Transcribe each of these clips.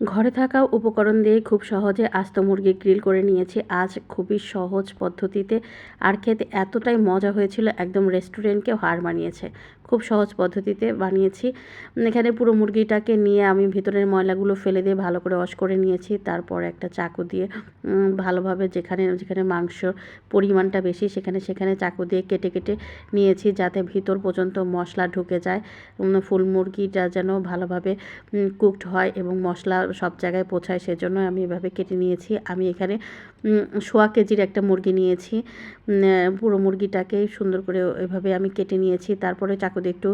ঘরে থাকা উপকরণ দিয়ে খুব সহজে আস্ত মুরগি গ্রিল করে নিয়েছি। আজ খুবই সহজ পদ্ধতিতে আর খেতে এতটাই মজা হয়েছিল, একদম রেস্টুরেন্টকেও হার মানিয়েছে। খুব সহজ পদ্ধতিতে বানিয়েছি। এখানে পুরো মুরগিটাকে নিয়ে আমি ভিতরের ময়লাগুলো ফেলে দিয়ে ভালো করে ওয়াশ করে নিয়েছি। তারপর একটা চাকু দিয়ে ভালোভাবে যেখানে যেখানে মাংস পরিমাণটা বেশি, সেখানে সেখানে চাকু দিয়ে কেটে কেটে নিয়েছি যাতে ভিতর পর্যন্ত মশলা ঢুকে যায়। ফুল মুরগিটা যেন ভালোভাবে কুকড হয় এবং মশলা সব জায়গায় পৌঁছায় সেজন্য আমি এভাবে কেটে নিয়েছি। আমি এখানে সোয়া কেজির একটা মুরগি নিয়েছি। পুরো মুরগিটাকে সুন্দর করে এভাবে আমি কেটে নিয়েছি। তারপরে চাকু দিয়ে একটু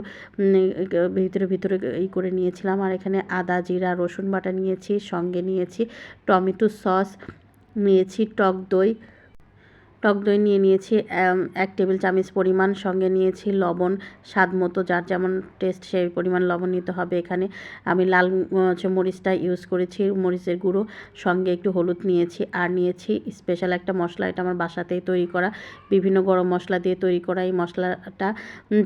ভিতরে ভিতরে ই করে নিয়েছিলাম। আর এখানে আদা, জিরা, রসুন বাটা নিয়েছি, সঙ্গে নিয়েছি টমেটো সস, নিয়েছি টক দই। টক দই নিয়ে নিয়েছি এক টেবিল চামচ পরিমাণ, সঙ্গে নিয়েছি লবণ, স্বাদ মতো, যার যেমন টেস্ট সেই পরিমাণ লবণ নিতে হবে এখানে। আমি লাল মরিচটা ইউজ করেছি, মরিচের গুঁড়ো, সঙ্গে একটু হলুদ নিয়েছি, আর নিয়েছি স্পেশাল একটা মশলা, এটা আমার বাসাতেই তৈরি করা। বিভিন্ন গরম মশলা দিয়ে তৈরি করা এই মশলাটা।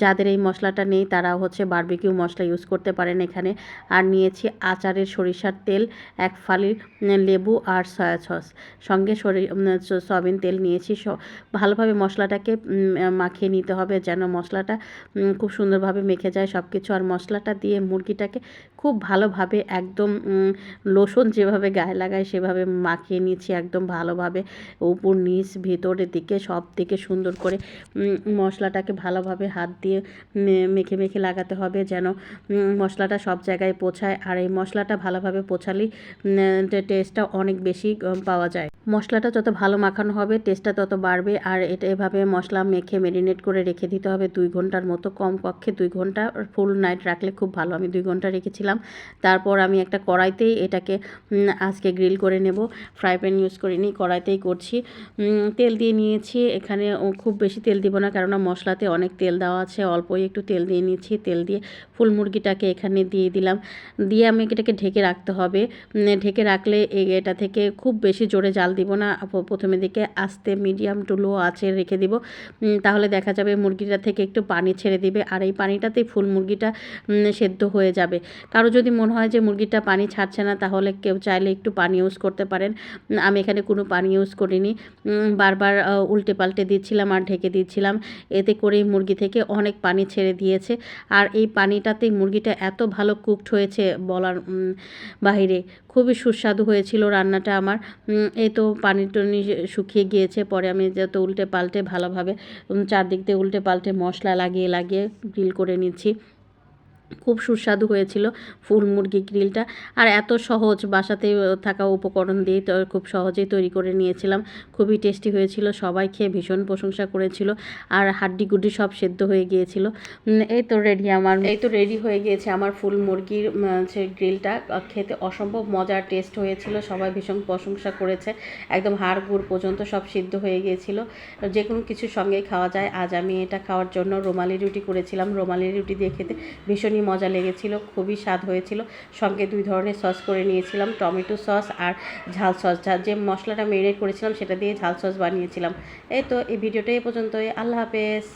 যাদের এই মশলাটা নেই তারা হচ্ছে বারবিকিউ মশলা ইউজ করতে পারেন এখানে। আর নিয়েছি আচারের সরিষার তেল, এক ফালি লেবু আর সয়া সস সঙ্গে সরি সয়াবিন তেল নিয়েছি ভালোভাবে মশলাটাকে মাখিয়ে নিতে হবে যেন মশলাটা খুব সুন্দরভাবে মেখে যায় সব কিছু আর মশলাটা দিয়ে মুরগিটাকে খুব ভালোভাবে একদম লোশন যেভাবে গায়ে লাগায় সেভাবে মাখিয়ে নিয়েছি একদম ভালোভাবে। উপর, নিচ, ভিতরের দিকে সব দিকে সুন্দর করে মশলাটাকে ভালোভাবে হাত দিয়ে মেখে মেখে লাগাতে হবে যেন মশলাটা সব জায়গায় পৌঁছায়। আর এই মশলাটা ভালোভাবে পৌঁছালেই টেস্টটা অনেক বেশি পাওয়া যায়। মশলাটা যত ভালো মাখানো হবে টেস্টটা তত বাড়বে। আর এটা এভাবে মশলা মেখে মেরিনেট করে রেখে দিতে হবে দুই ঘণ্টার মতো। কম পক্ষে দুই ঘণ্টা ফুল নাইট রাখলে খুব ভালো। আমি দুই ঘণ্টা রেখেছিলাম। তারপর আমি একটা কড়াইতেই এটাকে আজকে গ্রিল করে নেব। ফ্রাই প্যান ইউজ করিনি কড়াইতেই করছি। তেল দিয়ে নিয়েছি। এখানে খুব বেশি তেল দিব না, কেননা মশলাতে অনেক তেল দেওয়া আছে। অল্পই একটু তেল দিয়ে নিয়েছি। তেল দিয়ে ফুল মুরগিটাকে এখানে দিয়ে দিলাম। দিয়ে আমি এটাকে ঢেকে রাখতে হবে। ঢেকে রাখলে এটা থেকে খুব বেশি জোরে জাল দিব না প্রথমে দিকে আস্তে মিডিয়াম টু লো আছে রেখে দিব। তাহলে দেখা যাবে মুরগিটা থেকে একটু পানি ছেড়ে দিবে আর এই পানিটাতেই ফুল মুরগিটা সেদ্ধ হয়ে যাবে। কারও যদি মনে হয় যে মুরগিটা পানি ছাড়ছে না, তাহলে কেউ চাইলে একটু পানি ইউজ করতে পারেন। আমি এখানে কোনো পানি ইউজ করিনি। বারবার উল্টে পাল্টে দিচ্ছিলাম আর ঢেকে দিচ্ছিলাম। এতে করেই মুরগি থেকে অনেক পানি ছেড়ে দিয়েছে। আর এই পানিটাতেই মুরগিটা এত ভালো কুকড হয়েছে বলার বাহিরে। খুবই সুস্বাদু হয়েছিল রান্নাটা আমার। এই তো পানি টনি শুকিয়ে গিয়েছে, পরে আমি যত উল্টে পাল্টে ভালোভাবে চারদিক দিয়ে উল্টে পাল্টে মশলা লাগিয়ে লাগিয়ে গ্রিল করে নিচ্ছি। খুব সুস্বাদু হয়েছিল ফুল মুরগি গ্রিলটা। আর এত সহজ বাসাতে থাকা উপকরণ দিয়ে তো খুব সহজেই তৈরি করে নিয়েছিলাম। খুবই টেস্টি হয়েছিল, সবাই খেয়ে ভীষণ প্রশংসা করেছিল আর হাড্ডি গুড্ডি সব সেদ্ধ হয়ে গিয়েছিল। এই তো রেডি আমার এই তো রেডি হয়ে গিয়েছে আমার ফুল মুরগির হচ্ছে গ্রিলটা। খেতে অসম্ভব মজার টেস্ট হয়েছিল, সবাই ভীষণ প্রশংসা করেছে। একদম হাড় গুড় পর্যন্ত সব সিদ্ধ হয়ে গিয়েছিল। যে কোনো কিছুর সঙ্গেই খাওয়া যায়। আজ আমি এটা খাওয়ার জন্য রুমালি রুটি করেছিলাম। রুমালি রুটি দিয়ে খেতে ভীষণই মজা লেগেছিল, খুবই স্বাদ হয়েছিল। সঙ্গে দুই ধরনের সস করে নিয়েছিলাম, টমেটো সস আর ঝাল সস। যা মশলাটা মেরিনেট করেছিলাম সেটা দিয়ে ঝাল সস বানিয়েছিলাম। এই তো এই ভিডিওটা এই পর্যন্তই। আল্লাহ হাফেজ।